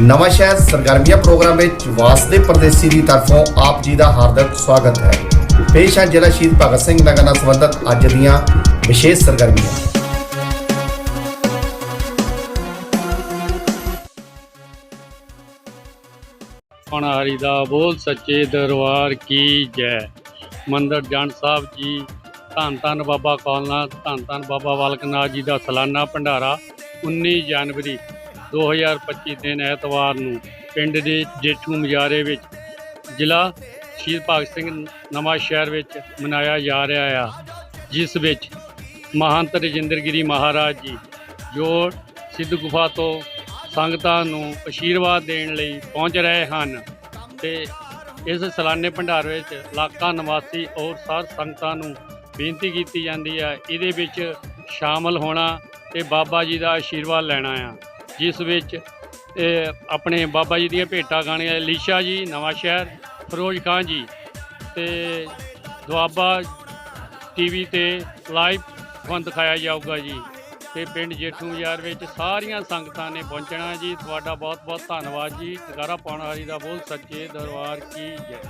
ਨਵਾਂ ਸ਼ਹਿਰ ਸਰਗਰਮੀਆਂ ਪ੍ਰੋਗਰਾਮ ਵਿੱਚ ਵਾਸਦੇ ਪਰਦੇਸੀ ਦੀ ਤਰਫੋਂ ਆਪ ਜੀ ਦਾ ਹਾਰਦਿਕ ਸਵਾਗਤ ਹੈ। ਪੇਸ਼ ਹੈ ਜ਼ਿਲ੍ਹਾ ਸ਼ਹੀਦ ਭਗਤ ਸਿੰਘ ਨਗਰ ਨਾਲ ਸੰਬੰਧਿਤ ਅੱਜ ਦੀਆਂ ਵਿਸ਼ੇਸ਼ ਸਰਗਰਮੀਆਂ। ਹਰੀ ਦਾ ਬੋਲ ਸੱਚੇ ਦਰਬਾਰ ਕੀ ਜੈ। ਮੰਦਰ ਜੰਡ ਸਾਹਿਬ ਜੀ, ਧੰਨ ਧੰਨ ਬਾਬਾ ਕੌਲਨਾਥ, ਧੰਨ ਧੰਨ ਬਾਬਾ ਬਾਲਕਨਾਥ ਜੀ ਦਾ ਸਾਲਾਨਾ ਭੰਡਾਰਾ 19 ਜਨਵਰੀ 2025 ਦਿਨ ਐਤਵਾਰ ਨੂੰ ਪਿੰਡ ਦੇ ਜੇਠੂ ਮਜਾਰੇ ਵਿੱਚ ਜ਼ਿਲ੍ਹਾ ਸ਼ਹੀਦ ਭਗਤ ਸਿੰਘ ਨਵਾਂ ਸ਼ਹਿਰ ਵਿੱਚ ਮਨਾਇਆ ਜਾ ਰਿਹਾ ਆ, ਜਿਸ ਵਿੱਚ ਮਹੰਤ ਰਜਿੰਦਰਗਿਰੀ ਮਹਾਰਾਜ ਜੀ ਜੋ ਸਿੱਧ ਗੁਫਾ ਤੋਂ ਸੰਗਤਾਂ ਨੂੰ ਅਸ਼ੀਰਵਾਦ ਦੇਣ ਲਈ ਪਹੁੰਚ ਰਹੇ ਹਨ ਤੇ ਇਸ ਸਾਲਾਨੇ ਭੰਡਾਰ ਵਿੱਚ ਲਾਕਾ ਨਿਵਾਸੀ ਔਰ ਸਾਰ ਸੰਗਤਾਂ ਨੂੰ ਬੇਨਤੀ ਕੀਤੀ ਜਾਂਦੀ ਹੈ, ਇਹਦੇ ਵਿੱਚ ਸ਼ਾਮਲ ਹੋਣਾ ਤੇ ਬਾਬਾ ਜੀ ਦਾ ਆਸ਼ੀਰਵਾਦ ਲੈਣਾ ਆ। ਜਿਸ ਵਿੱਚ ਆਪਣੇ ਬਾਬਾ ਜੀ ਦੀਆਂ ਭੇਟਾਂ ਗਾਣੀਆਂ, ਲੀਸ਼ਾ ਜੀ, ਨਵਾਂ ਸ਼ਹਿਰ, ਫਿਰੋਜ਼ ਖਾਨ ਜੀ ਤੇ ਦੁਆਬਾ ਟੀਵੀ ਤੇ ਲਾਈਵ ਤੁਹਾਨੂੰ ਦਿਖਾਇਆ ਜਾਊਗਾ ਜੀ। ਤੇ ਪਿੰਡ ਜੇਠੂ ਬਾਜ਼ਾਰ ਵਿੱਚ ਸਾਰੀਆਂ ਸੰਗਤਾਂ ਨੇ ਪਹੁੰਚਣਾ ਜੀ। ਤੁਹਾਡਾ ਬਹੁਤ ਬਹੁਤ ਧੰਨਵਾਦ ਜੀ। ਜਗਾਰਾ ਪਾਉਣ ਵਾਲੀ ਦਾ ਬੋਲ ਸੱਚੇ ਦਰਬਾਰ ਕੀ ਜੈ।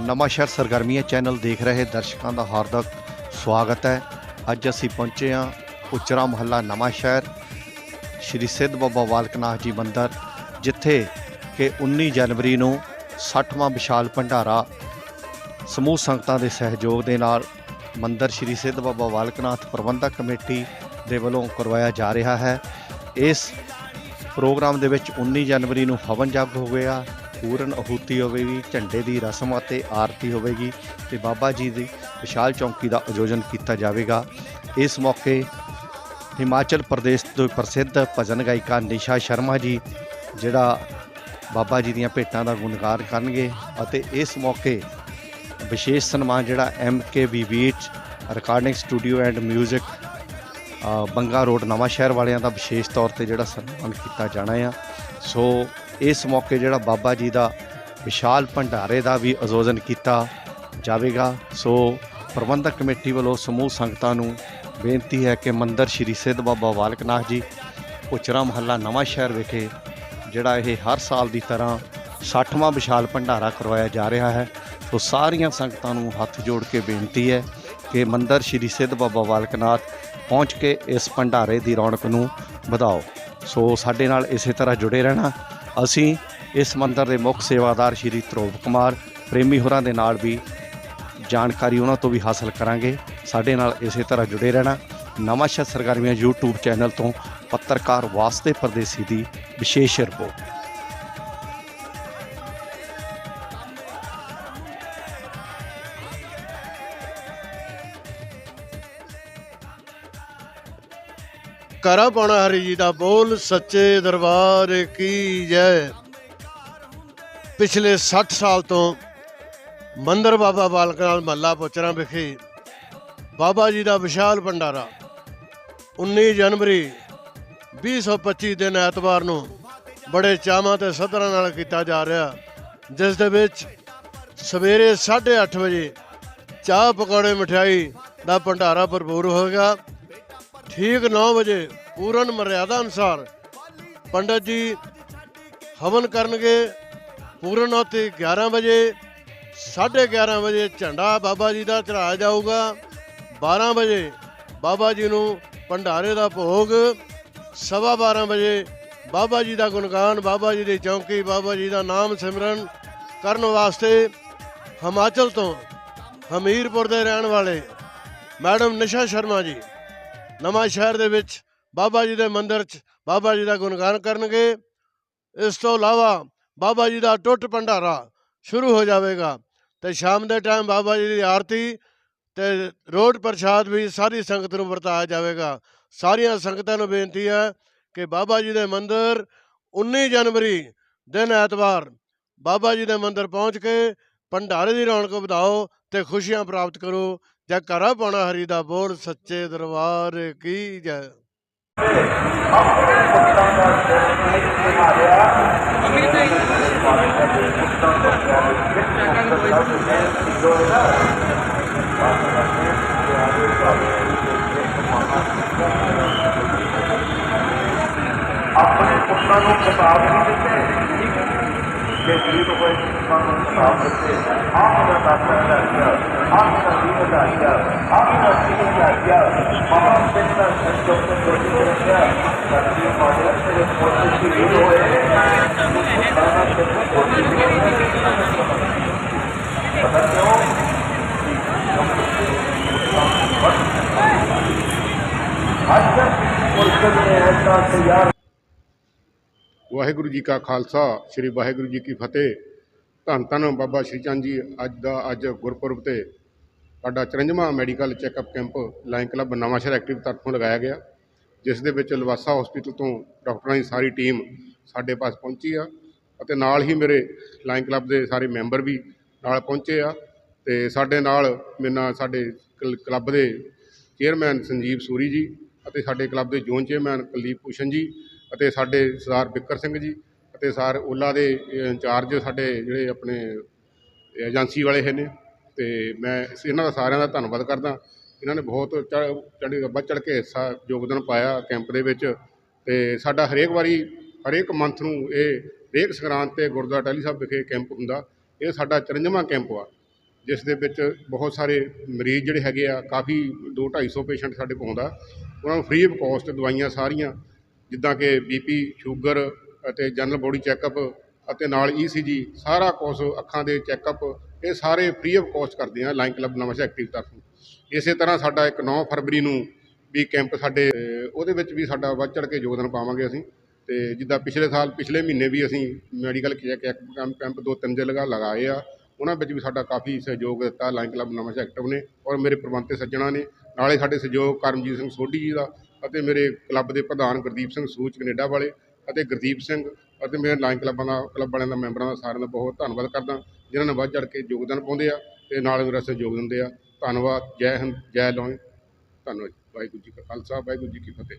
ਨਵਾਂ ਸਰਗਰਮੀਆਂ ਚੈਨਲ ਦੇਖ ਰਹੇ ਦਰਸ਼ਕਾਂ ਦਾ ਹਾਰਦਿਕ ਸਵਾਗਤ ਹੈ। ਅੱਜ ਅਸੀਂ ਪਹੁੰਚੇ ਹਾਂ ਉਚਰਾ ਮਹੱਲਾ ਨਵਾਂ ਸ਼ਹਿਰ, ਸ਼੍ਰੀ ਸਿੱਧ ਬਾਬਾ ਬਾਲਕਨਾਥ ਜੀ ਮੰਦਿਰ, ਜਿੱਥੇ ਕਿ 19 ਜਨਵਰੀ ਨੂੰ 60ਵਾਂ ਵਿਸ਼ਾਲ ਭੰਡਾਰਾ ਸਮੂਹ ਸੰਗਤਾਂ ਦੇ ਸਹਿਯੋਗ ਦੇ ਨਾਲ ਮੰਦਿਰ ਸ਼੍ਰੀ ਸਿੱਧ ਬਾਬਾ ਬਾਲਕਨਾਥ ਪ੍ਰਬੰਧਕ ਕਮੇਟੀ ਦੇ ਵੱਲੋਂ ਕਰਵਾਇਆ ਜਾ ਰਿਹਾ ਹੈ। ਇਸ ਪ੍ਰੋਗਰਾਮ ਦੇ ਵਿੱਚ 19 ਜਨਵਰੀ ਨੂੰ ਹਵਨ ਜਗ ਹੋਵੇਗਾ, ਪੂਰਨ ਆਹੂਤੀ ਹੋਵੇਗੀ, ਝੰਡੇ ਦੀ ਰਸਮ ਅਤੇ ਆਰਤੀ ਹੋਵੇਗੀ ਤੇ ਬਾਬਾ ਜੀ ਦੀ ਵਿਸ਼ਾਲ ਚੌਂਕੀ ਦਾ ਆਯੋਜਨ ਕੀਤਾ ਜਾਵੇਗਾ। ਇਸ ਮੌਕੇ ਹਿਮਾਚਲ ਪ੍ਰਦੇਸ਼ ਤੋਂ ਪ੍ਰਸਿੱਧ ਭਜਨ ਗਾਇਕਾ ਨਿਸ਼ਾ ਸ਼ਰਮਾ ਜੀ, ਜਿਹੜਾ ਬਾਬਾ ਜੀ ਦੀਆਂ ਭੇਟਾਂ ਦਾ ਗੁਣਗਾਨ ਕਰਨਗੇ ਅਤੇ ਇਸ ਮੌਕੇ ਵਿਸ਼ੇਸ਼ ਸਨਮਾਨ ਜਿਹੜਾ M K V beach recording studio and 뮤직 Banga road Nawanshahr ਵਾਲਿਆਂ ਦਾ ਵਿਸ਼ੇਸ਼ ਤੌਰ ਤੇ ਜਿਹੜਾ ਸਨਮਾਨ ਕੀਤਾ ਜਾਣਾ ਆ। ਸੋ ਇਸ ਮੌਕੇ ਜਿਹੜਾ ਬਾਬਾ ਜੀ ਦਾ ਵਿਸ਼ਾਲ ਭੰਡਾਰੇ ਦਾ ਵੀ ਆਯੋਜਨ ਕੀਤਾ ਜਾਵੇਗਾ। ਸੋ ਪ੍ਰਬੰਧਕ ਕਮੇਟੀ ਵੱਲੋਂ ਸਮੂਹ ਸੰਗਤਾਂ ਨੂੰ ਬੇਨਤੀ ਹੈ ਕਿ ਮੰਦਰ ਸ਼੍ਰੀ ਸਿੱਧ ਬਾਬਾ ਬਾਲਕਨਾਥ ਜੀ, ਉਚਰਾ ਮਹੱਲਾ ਨਵਾਂ ਸ਼ਹਿਰ ਵਿਖੇ, ਜਿਹੜਾ ਇਹ ਹਰ ਸਾਲ ਦੀ ਤਰ੍ਹਾਂ 60ਵਾਂ ਵਿਸ਼ਾਲ ਭੰਡਾਰਾ ਕਰਵਾਇਆ ਜਾ ਰਿਹਾ ਹੈ, ਸੋ ਸਾਰੀਆਂ ਸੰਗਤਾਂ ਨੂੰ ਹੱਥ ਜੋੜ ਕੇ ਬੇਨਤੀ ਹੈ ਕਿ ਮੰਦਰ ਸ਼੍ਰੀ ਸਿੱਧ ਬਾਬਾ ਬਾਲਕਨਾਥ ਪਹੁੰਚ ਕੇ ਇਸ ਭੰਡਾਰੇ ਦੀ ਰੌਣਕ ਨੂੰ ਵਧਾਓ। ਸੋ ਸਾਡੇ ਨਾਲ ਇਸੇ ਤਰ੍ਹਾਂ ਜੁੜੇ ਰਹਿਣਾ। ਅਸੀਂ ਇਸ ਮੰਦਰ ਦੇ ਮੁੱਖ ਸੇਵਾਦਾਰ ਸ਼੍ਰੀ ਧਰੋਵ ਕੁਮਾਰ, ਪ੍ਰੇਮੀ ਹੋਰਾਂ ਦੇ ਨਾਲ ਵੀ ਜਾਣਕਾਰੀ ਉਹਨਾਂ ਤੋਂ ਵੀ ਹਾਸਲ ਕਰਾਂਗੇ। ਸਾਡੇ ਨਾਲ ਇਸੇ ਤਰ੍ਹਾਂ ਜੁੜੇ ਰਹਿਣਾ। ਨਵਾਂ ਸ਼ਹਿਰ ਸਰਗਰਮੀਆਂ YouTube ਚੈਨਲ ਤੋਂ ਪੱਤਰਕਾਰ ਵਾਸਤੇ ਪਰਦੇਸੀ ਦੀ ਵਿਸ਼ੇਸ਼ ਰਿਪੋਰਟ। ਕਰਾ ਪਾਉਣਾ ਹਰੀ ਜੀ ਦਾ ਬੋਲ, ਸੱਚੇ ਦਰਬਾਰ ਕੀ ਜੈ। ਪਿਛਲੇ 60 ਸਾਲ ਤੋਂ ਮੰਦਰ ਬਾਬਾ ਬਾਲਕ ਨਾਲ ਮੱਲਾ ਪੁੱਚਰਾ ਵਿਖੇ ਬਾਬਾ ਜੀ ਦਾ ਵਿਸ਼ਾਲ ਭੰਡਾਰਾ। 19 ਜਨਵਰੀ 2025 ਦਿਨ ਐਤਵਾਰ ਨੂੰ ਬੜੇ ਚਾਵਾਂ ਤੇ ਸਦਰਾਂ ਨਾਲ ਕੀਤਾ ਜਾ ਰਿਹਾ। ਜਿਸ ਦੇ ਵਿੱਚ ਸਵੇਰੇ 8:30 ਵਜੇ ਚਾਹ ਪਕੌੜੇ ਮਠਿਆਈ ਦਾ ਭੰਡਾਰਾ ਭਰਪੂਰ ਹੋਵੇਗਾ ਠੀਕ 9 ਵਜੇ ਪੂਰਨ ਮਰਿਆਦਾ ਅਨੁਸਾਰ ਪੰਡਤ ਜੀ ਹਵਨ ਕਰਨਗੇ। ਪੂਰਨ ਆਤੀ 11 ਵਜੇ 11:30 ਵਜੇ ਝੰਡਾ ਬਾਬਾ ਜੀ ਦਾ ਚੜਾਇਆ ਜਾਊਗਾ। 12 ਵਜੇ ਬਾਬਾ ਜੀ ਨੂੰ ਭੰਡਾਰੇ ਦਾ ਭੋਗ, ਸਵਾ 12 ਵਜੇ ਬਾਬਾ ਜੀ ਦਾ ਗੁਣਗਾਨ, ਬਾਬਾ ਜੀ ਦੀ ਚੌਂਕੀ, ਬਾਬਾ ਜੀ ਦਾ ਨਾਮ ਸਿਮਰਨ ਕਰਨ ਵਾਸਤੇ ਹਿਮਾਚਲ ਤੋਂ ਹਮੀਰਪੁਰ ਦੇ ਰਹਿਣ ਵਾਲੇ ਮੈਡਮ ਨਿਸ਼ਾ ਸ਼ਰਮਾ ਜੀ ਨਵਾਂ ਸ਼ਹਿਰ ਦੇ ਵਿੱਚ ਬਾਬਾ ਜੀ ਦੇ ਮੰਦਿਰ 'ਚ ਬਾਬਾ ਜੀ ਦਾ ਗੁਣਗਾਨ ਕਰਨਗੇ। ਇਸ ਤੋਂ ਇਲਾਵਾ ਬਾਬਾ ਜੀ ਦਾ ਟੁੱਟ ਭੰਡਾਰਾ ਸ਼ੁਰੂ ਹੋ ਜਾਵੇਗਾ ਤੇ ਸ਼ਾਮ ਦੇ ਟਾਈਮ ਬਾਬਾ ਜੀ ਦੀ ਆਰਤੀ ਤੇ ਰੋਡ ਪ੍ਰਸ਼ਾਦ ਵੀ ਸਾਰੀ ਸੰਗਤ ਨੂੰ ਵਰਤਾਇਆ ਜਾਵੇਗਾ। ਸਾਰੀਆਂ ਸੰਗਤਾਂ ਨੂੰ ਬੇਨਤੀ ਹੈ ਕਿ ਬਾਬਾ ਜੀ ਦੇ ਮੰਦਿਰ 19 ਜਨਵਰੀ ਦਿਨ ਐਤਵਾਰ ਬਾਬਾ ਜੀ ਦੇ ਮੰਦਿਰ ਪਹੁੰਚ ਕੇ ਭੰਡਾਰੇ ਦੀ ਰੌਣਕ ਵਧਾਓ ਤੇ ਖੁਸ਼ੀਆਂ ਪ੍ਰਾਪਤ ਕਰੋ। ਜਾਂ ਜੈਕਾਰਾ ਪਾਉਣਾ ਹਰੀ ਦਾ ਬੋਲ, ਸੱਚੇ ਦਰਬਾਰ ਕੀ ਜੈ। ਆਪਣੇ ਪੁੱਤਾਂ ਨੂੰ ਕਿਤਾਬ ਨਹੀਂ ਦਿੱਤੇ ਠੀਕ ਹੈ ਹੋਏ ਪੁੱਤਾਂ ਨੂੰ ਕਿਤਾਬ ਦਿੱਤੇ ਆਪ ਦਾ ਦਾਤਾ ਦਾ ਗਿਆ, ਆਪ ਦਾ ਜੀਵ ਦਾ ਗਿਆ, ਆਪ ਦਾ ਜੀਵ ਦਾ ਗਿਆ। ਬਾਬਾ ਸਿੰਘ ਦਾ ਸੰਜੋਗ ਤੋਂ ਜੋਤੀ ਰੱਖਿਆ ਧਰਤੀ ਮਾੜੇ ਤੇਰੇ ਪੁੱਤ ਸ਼ਹੀਦ ਹੋਏ। ਪਤਾ ਕਿਉਂ ਅੱਜ ਤੱਕ ਮੁਲਕ ਨੇ ਐਸਾ ਤਿਆਰ ਵਾਹਿਗੁਰੂ ਜੀ ਕਾ ਖਾਲਸਾ, ਸ੍ਰੀ ਵਾਹਿਗੁਰੂ ਜੀ ਕੀ ਫਤਿਹ। ਧੰਨ ਧੰਨ ਬਾਬਾ ਸ਼੍ਰੀ ਚੰਦ ਜੀ, ਅੱਜ ਦਾ ਅੱਜ ਗੁਰਪੁਰਬ ਤੇ ਸਾਡਾ 54ਵਾਂ medical checkup camp lion club Nawanshahr active ਤਰਫੋਂ ਲਗਾਇਆ ਗਿਆ, ਜਿਸ ਦੇ ਵਿੱਚ ਲਵਾਸਾ ਹਸਪੀਟਲ ਤੋਂ ਡਾਕਟਰਾਂ ਦੀ ਸਾਰੀ ਟੀਮ ਸਾਡੇ ਪਾਸ ਪਹੁੰਚੀ ਆ, ਅਤੇ ਨਾਲ ਹੀ ਮੇਰੇ ਲਾਇਨ ਕਲੱਬ ਦੇ ਸਾਰੇ ਮੈਂਬਰ ਵੀ ਨਾਲ ਪਹੁੰਚੇ ਆ। ਤੇ ਸਾਡੇ ਨਾਲ ਮੇਰੇ ਨਾਲ ਸਾਡੇ ਕਲ- ਕਲੱਬ ਦੇ ਚੇਅਰਮੈਨ ਸੰਜੀਵ ਸੂਰੀ ਜੀ ਅਤੇ ਸਾਡੇ ਕਲੱਬ ਦੇ ਜ਼ੋਨ ਚੇਅਰਮੈਨ ਕੁਲਦੀਪ ਭੂਸ਼ਣ ਜੀ ਅਤੇ ਸਾਡੇ ਸਰਦਾਰ ਬਿੱਕਰ ਸਿੰਘ ਜੀ ਅਤੇ ਸਰ ਓਲਾ ਦੇ ਇੰਚਾਰਜ ਸਾਡੇ ਜਿਹੜੇ ਆਪਣੇ ਏਜੰਸੀ ਵਾਲੇ ਹੈ ਨੇ। ਤੇ ਮੈਂ ਇਹਨਾਂ ਦਾ ਸਾਰਿਆਂ ਦਾ ਧੰਨਵਾਦ ਕਰਦਾ। ਇਹਨਾਂ ਨੇ ਬਹੁਤ ਚੜ੍ਹ ਵੱਧ ਚੜ੍ਹ ਕੇ ਹਿੱਸਾ, ਯੋਗਦਾਨ ਪਾਇਆ ਕੈਂਪ ਦੇ ਵਿੱਚ। ਤੇ ਸਾਡਾ ਹਰੇਕ ਵਾਰੀ, ਹਰੇਕ ਮੰਥ ਨੂੰ ਇਹ ਹਰੇਕ ਸੰਗਰਾਂਦ ਤੇ ਗੁਰਦੁਆਰਾ ਟਾਹਲੀ ਸਾਹਿਬ ਵਿਖੇ ਕੈਂਪ ਹੁੰਦਾ। ਇਹ ਸਾਡਾ 54ਵਾਂ ਕੈਂਪ ਆ ਜਿਸ ਦੇ ਵਿੱਚ ਬਹੁਤ ਸਾਰੇ ਮਰੀਜ਼ ਜਿਹੜੇ ਹੈਗੇ ਆ, ਕਾਫੀ 2 250 ਪੇਸ਼ੈਂਟ ਸਾਡੇ ਕੋਲ ਆਉਂਦਾ। ਉਹਨਾਂ ਨੂੰ ਫ੍ਰੀ ਆਫ ਕਾਸਟ ਦਵਾਈਆਂ ਸਾਰੀਆਂ, ਜਿੱਦਾਂ ਕਿ ਬੀਪੀ ਸ਼ੂਗਰ ਅਤੇ ਜਨਰਲ ਬੋਡੀ ਚੈੱਕਅਪ ਅਤੇ ਨਾਲ ਈਸੀਜੀ ਸਾਰਾ ਕੁਝ ਅੱਖਾਂ ਦੇ ਚੈੱਕਅਪ ਇਹ ਸਾਰੇ ਫ੍ਰੀ ਆਫ ਕਾਸਟ ਕਰਦੇ ਆ ਲਾਈਨ ਕਲੱਬ ਨਵਾਂ ਐਕਟਿਵ ਤਰਫੋਂ ਇਸੇ ਤਰ੍ਹਾਂ ਸਾਡਾ ਇੱਕ 9 ਫਰਵਰੀ ਨੂੰ ਵੀ ਕੈਂਪ ਸਾਡੇ ਉਹਦੇ ਵਿੱਚ ਵੀ ਸਾਡਾ ਵੱਧ ਚੜ੍ਹ ਕੇ ਯੋਗਦਾਨ ਪਾਵਾਂਗੇ ਅਸੀਂ। ਤੇ ਜਿੱਦਾਂ ਪਿਛਲੇ ਸਾਲ, ਪਿਛਲੇ ਮਹੀਨੇ ਵੀ ਅਸੀਂ ਮੈਡੀਕਲ ਕੈਂਪ ਕੈਂਪ ਦੋ ਤਿੰਨ ਦੇ ਲਗਾਏ ਆ। ਉਹਨਾਂ ਵਿੱਚ ਵੀ ਸਾਡਾ ਕਾਫੀ ਸਹਿਯੋਗ ਦਿੱਤਾ ਲਾਈਨ ਕਲੱਬ ਨਵਾਂ ਐਕਟਿਵ ਨੇ ਔਰ ਮੇਰੇ ਪ੍ਰਬੰਧਕ ਸੱਜਣਾ ਨੇ, ਨਾਲੇ ਸਾਡੇ ਸਹਿਯੋਗ ਕਰਮਜੀਤ ਸਿੰਘ ਸੋਢੀ ਜੀ ਦਾ ਅਤੇ ਮੇਰੇ ਕਲੱਬ ਦੇ ਪ੍ਰਧਾਨ ਗੁਰਦੀਪ ਸਿੰਘ ਸੂਚ ਕੈਨੇਡਾ ਵਾਲੇ ਅਤੇ ਗੁਰਦੀਪ ਸਿੰਘ ਅਤੇ ਮੇਰੇ ਲਾਈਨ ਕਲੱਬਾਂ ਦਾ ਕਲੱਬ ਵਾਲਿਆਂ ਦਾ ਮੈਂਬਰਾਂ ਦਾ ਸਾਰਿਆਂ ਦਾ ਬਹੁਤ ਧੰਨਵਾਦ ਕਰਦਾ, ਜਿਨ੍ਹਾਂ ਨੇ ਵੱਧ ਚੜ੍ਹ ਕੇ ਯੋਗਦਾਨ ਪਾਉਂਦੇ ਆ ਤੇ ਨਾਲ ਮੇਰਾ ਸਹਿਯੋਗ ਦਿੰਦੇ ਆ। ਧੰਨਵਾਦ, ਜੈ ਹਿੰਦ, ਜੈ ਲੋਏ ਧੰਨਵਾਦ ਵਾਹਿਗੁਰੂ ਜੀ ਕਾ ਖਾਲਸਾ, ਵਾਹਿਗੁਰੂ ਜੀ ਕੀ ਫਤਿਹ।